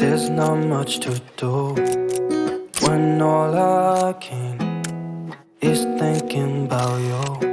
There's not much to do when all I can is thinking about you.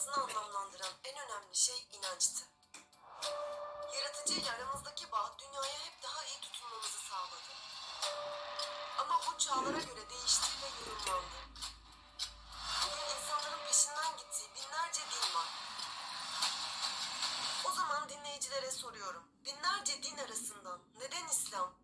Hayatını anlamlandıran en önemli şey inançtı. Yaratıcı ile aramızdaki bağ dünyaya hep daha iyi tutunmamızı sağladı. Ama bu çağlara göre değişti ve yorumlandı. Bugün insanların peşinden gittiği binlerce din var. O zaman dinleyicilere soruyorum. Binlerce din arasından neden İslam?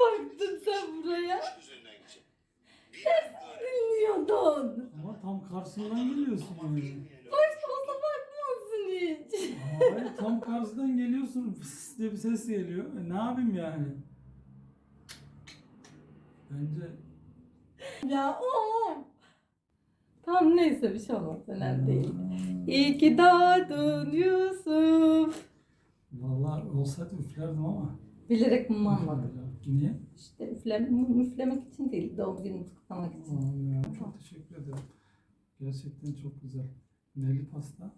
Baktın sen buraya. üzerinden gidecek. Bilmiyordun. Ama tam karşısından geliyorsun yani. Başka olsa bakmazsın hiç. Hayır tam karşıdan geliyorsun fıs diye bir ses geliyor. E, ne yapayım yani? Bence ya o. Tam neyse bir şey olmaz. Önemli değil. İyi ki doğdun Yusuf. Vallahi olsaydı üflerdim ama. Bilerek mum almadım. Niye? İşte üflem, üflemek için değil, doğum gününü kutlamak için. Ya, çok teşekkür ederim. Gerçekten çok güzel. Neli pasta.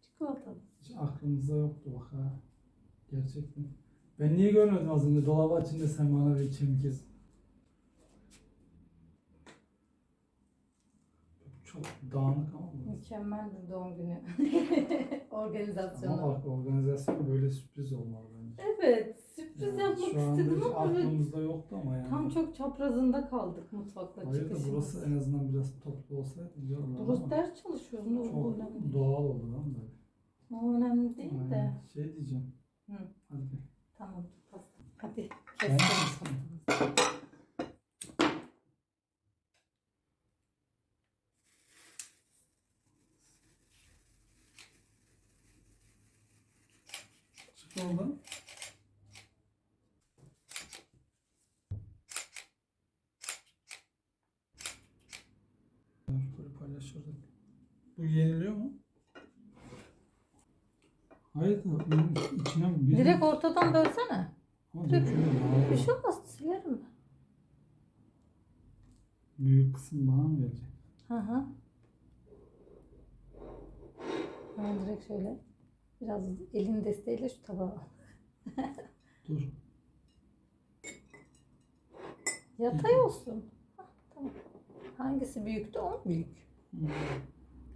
Çikolatalı. Hiç aklımızda yoktu bak ha. Gerçekten. Ben niye görmedim az önce? Dolabı açınca sen bana bir çemkiz. Çok dağınık ama bu. Mükemmel bir doğum günü. Ama Organizasyonu. bak organizasyon böyle sürpriz olmalı bence. Evet, sürpriz Yani yapmak Şu anda istedim hiç ama böyle aklımızda yoktu ama yani. tam çok çaprazında kaldık mutfakla Hayır da çıkışımız. burası en azından biraz toplu olsaydı güzel olurdu Burası ama ders çalışıyorum çok değil. doğal oldu lan böyle. O önemli değil de. Aynen. Şey diyeceğim. Hı. Hadi. Tamam. Hadi keselim. Çık oradan. Böyle paylaşırdık. Bu yeniliyor mu? Da bunun içine bir... Direkt ortadan bölsene. Ama dökülüyor daha. Bir şey olmaz, silerim. Büyük kısım bana mı gelecek? Hı hı. Ben direkt şöyle biraz elin desteğiyle şu tabağa al. Dur. Yatay olsun. Hah, tamam. Hangisi büyüktü o büyük. Hmm.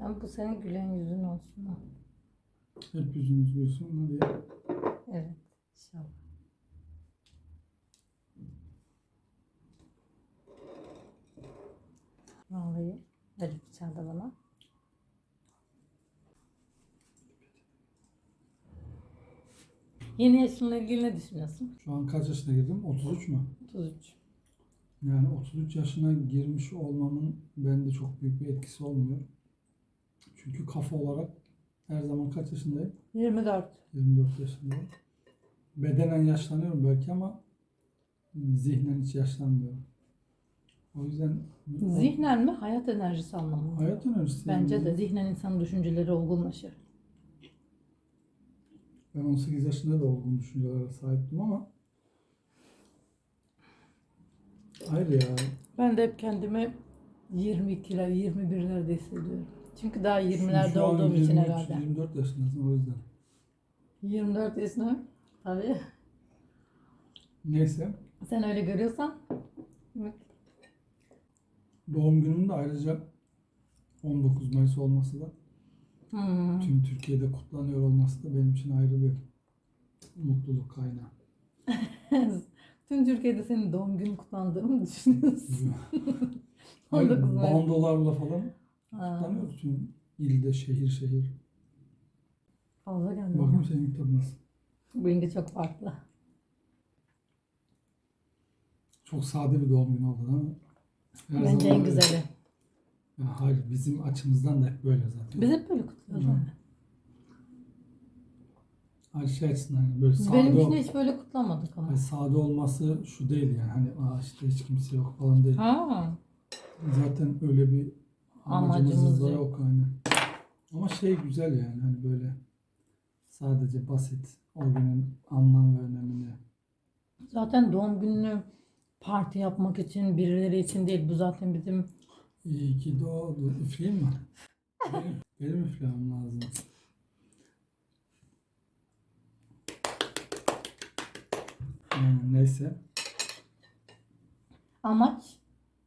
Ama bu senin gülen yüzün olsun. ha. Hep yüzümüz gülsün diye. Evet. İnşallah. Vallahi ver bıçağı da bana. Yeni yaşınla ilgili ne düşünüyorsun? Şu an kaç yaşına girdim? 33 mü? 33. Yani 33 yaşına girmiş olmamın bende çok büyük bir etkisi olmuyor. Çünkü kafa olarak her zaman kaç yaşındayım? 24. 24 yaşındayım. Bedenen yaşlanıyorum belki ama zihnen hiç yaşlanmıyorum. O yüzden Zihnen mi? Hayat enerjisi anlamında. hayat enerjisi. Bence yani. de zihnen insanın düşünceleri olgunlaşır. Ben 18 yaşında da olgun düşüncelere sahiptim ama Hayır ya. Ben de hep kendimi 22'ler, 21'lerde hissediyorum. Çünkü daha Şu 20'lerde an olduğum için 23, herhalde. 24 yaşındasın o yüzden. 24 yaşında Tabii. Neyse. Sen öyle görüyorsan. Doğum günüm de ayrıca 19 Mayıs olması da Hmm. tüm Türkiye'de kutlanıyor olması da benim için ayrı bir mutluluk kaynağı. Tüm Türkiye'de senin doğum günün kutlandığını mı düşünüyorsun? Hayır, 19 Mayıs. bandolarla falan kutlanıyor tüm ilde, şehir şehir. Fazla geldi. Ama. senin kitabın nasıl. Benimki çok farklı. Çok sade bir doğum günü oldu değil mi? Her Bence en güzeli. Ya hayır bizim açımızdan da hep böyle zaten. Biz hep böyle kutluyoruz. Hı. yani. Hayır şey açısından böyle sade, Benim ol- için hiç böyle kutlamadık ama. Hayır, sade olması şu değil yani hani Aa işte hiç kimse yok falan değil. Ha. Zaten öyle bir amacımız Amacımız da yok. hani. Ama şey güzel yani hani böyle sadece basit o günün anlam ve önemini. Zaten doğum gününü parti yapmak için, birileri için değil. Bu zaten bizim İyi ki doğdu. Üfleyeyim mi? benim, benim üflemem lazım. Yani neyse. amaç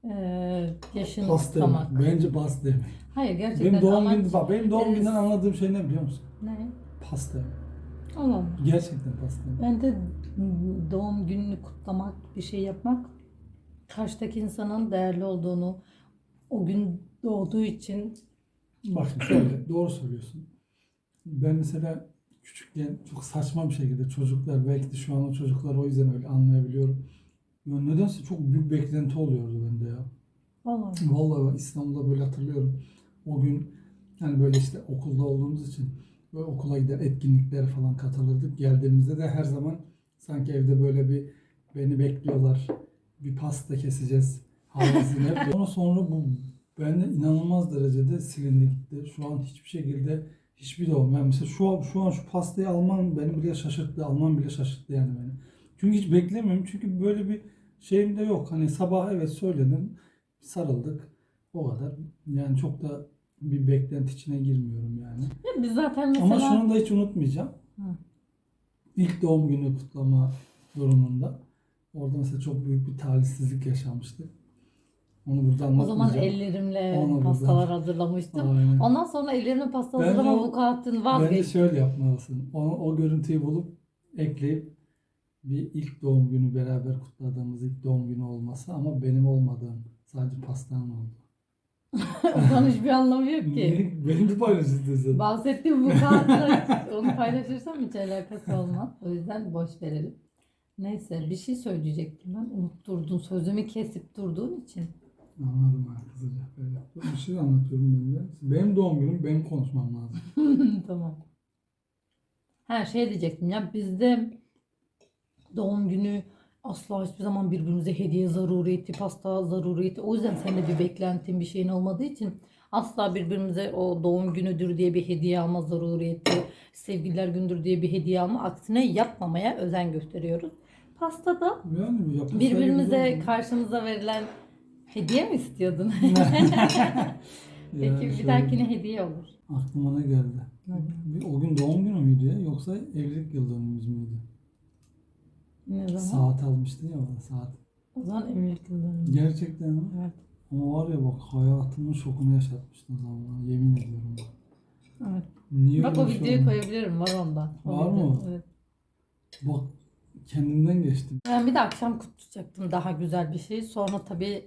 eee yaşını yemek. kutlamak. Bence pasta yemek. Hayır gerçekten Benim doğum amaç günü, bak benim doğum e, günden anladığım şey ne biliyor musun? ne? Pasta yemek. Allah Allah. Gerçekten pasta. Ben de doğum gününü kutlamak, bir şey yapmak karşıdaki insanın değerli olduğunu, o gün doğduğu için Bak şimdi şöyle doğru söylüyorsun. Ben mesela küçükken çok saçma bir şekilde çocuklar belki de şu an o çocuklar o yüzden öyle anlayabiliyorum. Nedense çok büyük beklenti oluyordu bende ya. Allah Vallahi bak İstanbul'da böyle hatırlıyorum. O gün yani böyle işte okulda olduğumuz için böyle okula gider etkinliklere falan katılırdık. Geldiğimizde de her zaman sanki evde böyle bir beni bekliyorlar. Bir pasta keseceğiz. Havasını hep. Sonra sonra bu bende inanılmaz derecede silindi gitti. Şu an hiçbir şekilde hiçbir doğum. Yani mesela şu an, şu an şu pastayı almam beni bile şaşırttı. Almam bile şaşırttı yani beni. Çünkü hiç beklemiyorum. Çünkü böyle bir şeyim de yok. Hani sabah evet söyledim. Sarıldık. O kadar. Yani çok da bir beklenti içine girmiyorum yani. Ya Biz zaten mesela Ama şunu da hiç unutmayacağım. Hı. İlk doğum günü kutlama durumunda. Orada mesela çok büyük bir talihsizlik yaşanmıştı. Onu burada o zaman ellerimle Onu pastalar buradan- hazırlamıştım. Aynen. Ondan sonra ellerimle pasta Bence hazırlama vukuatın Bence vazgeç. şöyle yapmalısın. O, o görüntüyü bulup ekleyip bir ilk doğum günü beraber kutladığımız ilk doğum günü olması ama benim olmadığım sadece pastanın oldu. o zaman hiçbir anlamı yok ki. benim de paylaşıldıydı. Bahsettiğim vukuatla onu paylaşırsam hiç alakası olmaz. O yüzden boş verelim. Neyse bir şey söyleyecektim ben. Unutturdun. Sözümü kesip durduğun için. Anladım kısaca. Böyle. Bir şey anlatıyorum ben de. Benim doğum günüm benim konuşmam lazım. tamam. Her şey diyecektim ya bizde doğum günü asla hiçbir zaman birbirimize hediye zaruriyeti, pasta zaruriyeti. O yüzden seninle bir beklentin bir şeyin olmadığı için asla birbirimize o doğum günüdür diye bir hediye alma zaruriyeti, sevgililer gündür diye bir hediye alma aksine yapmamaya özen gösteriyoruz. Pastada Yani birbirimize karşımıza verilen hediye mi istiyordun? Peki Yani bir dahakine hediye olur. Aklıma ne geldi? Bir- O gün doğum günü müydü ya yoksa evlilik yıl dönümümüz müydü? Ne zaman? Saat almıştın ya bana saat. O zaman evlilik yılları. Gerçekten mi? Evet. Ama var ya bak hayatımın şokunu yaşatmıştın o zaman yemin ediyorum bak. Evet. Niye Bak o videoyu koyabilirim var onda. O Var video, mı? Evet. Bak kendimden geçtim. Ben bir de akşam kutlayacaktım daha güzel bir şey. Sonra tabii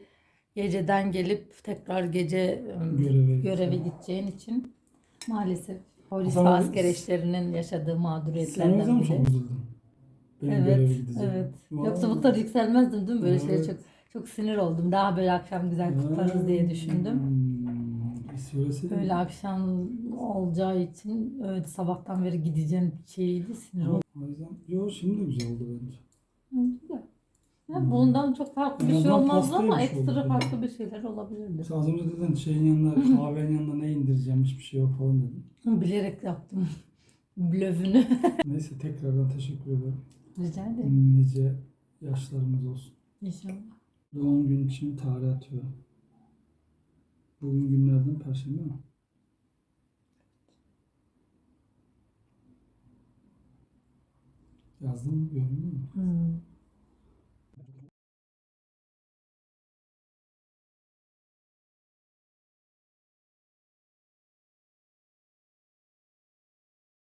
geceden gelip tekrar gece ım, Göreve göreve gideceğin için maalesef polis ve asker eşlerinin yaşadığı Sen o mağduriyetlerden yüzden biri. çok üzüldün? Benim Evet, evet. Vallahi. Yoksa bu kadar yükselmezdim değil mi? Böyle Evet. çok çok sinir oldum. Daha böyle akşam güzel kutlarız diye düşündüm. Hmm, söyleseydin. Böyle akşam olacağı için evet, sabahtan beri gideceğim şeydi sinir oldum. O yüzden, yo şimdi de güzel oldu bence. Güzel. Ya bundan çok farklı bir şey olmazdı ama ekstra farklı bir şeyler olabilirdi. Mesela az önce dedin şeyin yanında kahvenin yanında ne indireceğim hiçbir şey yok falan dedin. Bilerek yaptım. Blöfünü. Neyse tekrardan teşekkür ederim. Rica ederim. Nice yaşlarımız olsun. İnşallah. Doğum günü için tarih atıyorum. Bugün günlerden perşembe mi? Yazdım mı? Gördün mü? Hmm.